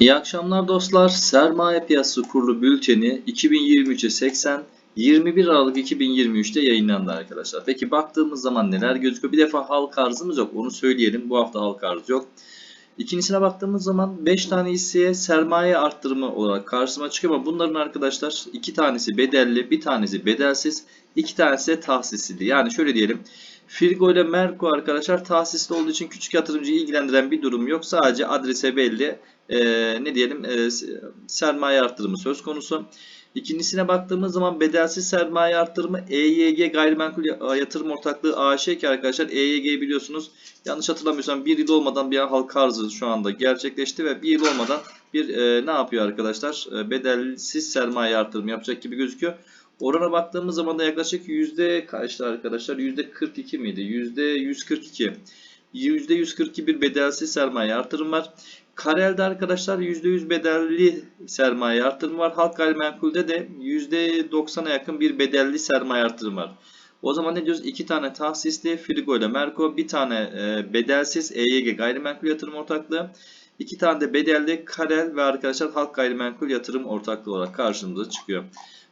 İyi akşamlar dostlar. Sermaye Piyasası Kurulu Bülteni 2023'e 80 21 Aralık 2023'te yayınlandı arkadaşlar. Peki baktığımız zaman neler gözüküyor? Bir defa halk arzımız yok. Onu söyleyelim. Bu hafta halk arzı yok. İkincisine baktığımız zaman 5 tane hisseye sermaye arttırımı olarak karşıma çıkıyor ama bunların arkadaşlar 2 tanesi bedelli, bir tanesi bedelsiz, 2 tanesi de tahsisli. Yani şöyle diyelim. Frigo ile Merko arkadaşlar tahsisli olduğu için küçük yatırımcıyı ilgilendiren bir durum yok. Sadece adrese belli. Ee, ne diyelim e, sermaye arttırımı söz konusu. İkincisine baktığımız zaman bedelsiz sermaye arttırımı EYG Gayrimenkul Yatırım Ortaklığı AŞ ki arkadaşlar EYG biliyorsunuz yanlış hatırlamıyorsam bir yıl olmadan bir halka arzı şu anda gerçekleşti ve bir yıl olmadan bir e, ne yapıyor arkadaşlar E, bedelsiz sermaye arttırımı yapacak gibi gözüküyor. Orana baktığımız zaman da yaklaşık yüzde kaçtı arkadaşlar? Yüzde 42 miydi? Yüzde 142. Yüzde 142 bir bedelsiz sermaye artırım var. Karel'de arkadaşlar %100 bedelli sermaye artırım var. Halk gayrimenkulde de %90'a yakın bir bedelli sermaye artırım var. O zaman ne diyoruz? İki tane tahsisli Frigo ile Merko, bir tane e, bedelsiz EYG gayrimenkul yatırım ortaklığı, iki tane de bedelli Karel ve arkadaşlar Halk Gayrimenkul Yatırım Ortaklığı olarak karşımıza çıkıyor.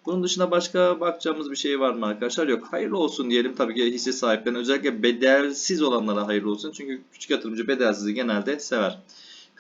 Bunun dışında başka bakacağımız bir şey var mı arkadaşlar? Yok. Hayırlı olsun diyelim. Tabii ki hisse sahiplerine özellikle bedelsiz olanlara hayırlı olsun. Çünkü küçük yatırımcı bedelsizi genelde sever.